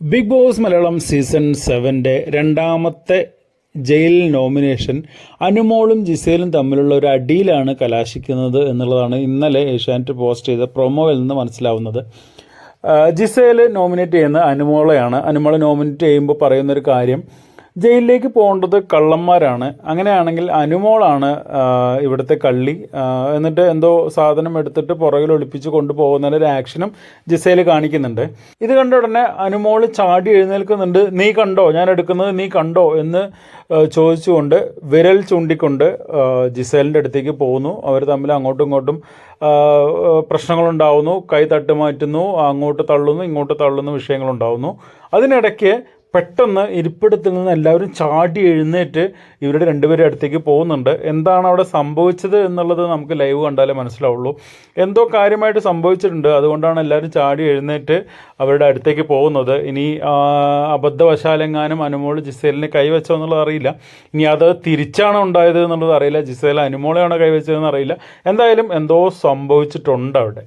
Big Boss Malayalam season സെവന്റെ രണ്ടാമത്തെ jail nomination അനുമോളും ജിസേലും തമ്മിലുള്ള ഒരു അടിയിലാണ് കലാശിക്കുന്നത് എന്നുള്ളതാണ് ഇന്നലെ ഏഷ്യാനെറ്റ് പോസ്റ്റ് ചെയ്ത പ്രൊമോയിൽ നിന്ന് മനസ്സിലാവുന്നത്. ജിസേൽ നോമിനേറ്റ് ചെയ്യുന്ന അനുമോളയാണ്. അനുമോളെ നോമിനേറ്റ് ചെയ്യുമ്പോൾ പറയുന്നൊരു കാര്യം ജയിലിലേക്ക് പോകേണ്ടത് കള്ളന്മാരാണ്. അങ്ങനെയാണെങ്കിൽ അനുമോളാണ് ഇവിടുത്തെ കള്ളി. എന്നിട്ട് എന്തോ സാധനം എടുത്തിട്ട് പുറകിൽ ഒളിപ്പിച്ച് കൊണ്ടുപോകുന്നതിന്റെ ഒരു ആക്ഷനും ജിസേൽ കാണിക്കുന്നുണ്ട്. ഇത് കണ്ട ഉടനെ അനുമോൾ ചാടി എഴുന്നേൽക്കുന്നുണ്ട്. നീ കണ്ടോ? ഞാൻ എടുക്കുന്നത് നീ കണ്ടോ? എന്ന് ചോദിച്ചുകൊണ്ട് വിരൽ ചൂണ്ടിക്കൊണ്ട് ജിസേലിന്റെ അടുത്തേക്ക് പോകുന്നു. അവർ തമ്മിൽ അങ്ങോട്ടും ഇങ്ങോട്ടും പ്രശ്നങ്ങളുണ്ടാവുന്നു. കൈ തട്ടുമാറ്റുന്നു അങ്ങോട്ട് തള്ളുന്നു ഇങ്ങോട്ട് തള്ളുന്നു വിഷയങ്ങളുണ്ടാവുന്നു. അതിനിടയ്ക്ക് പെട്ടെന്ന് ഇരിപ്പിടത്തിൽ നിന്ന് എല്ലാവരും ചാടി എഴുന്നേറ്റ് ഇവരുടെ രണ്ടുപേരുടെ അടുത്തേക്ക് പോകുന്നുണ്ട്. എന്താണ് അവിടെ സംഭവിച്ചത് എന്നുള്ളത് നമുക്ക് ലൈവ് കണ്ടാലേ മനസ്സിലാവുള്ളൂ. എന്തോ കാര്യമായിട്ട് സംഭവിച്ചിട്ടുണ്ട്. അതുകൊണ്ടാണ് എല്ലാവരും ചാടി എഴുന്നേറ്റ് അവരുടെ അടുത്തേക്ക് പോകുന്നത്. ഇനി അബദ്ധവശാലെങ്ങാനും അനുമോൾ ജിസേലിനെ കൈവച്ചോ എന്നുള്ളത് അറിയില്ല. ഇനി അത് തിരിച്ചാണ് ഉണ്ടായത് എന്നുള്ളത് അറിയില്ല. ജിസേൽ അനുമോളെയാണോ കൈവച്ചതെന്ന് അറിയില്ല. എന്തായാലും എന്തോ സംഭവിച്ചിട്ടുണ്ട് അവിടെ.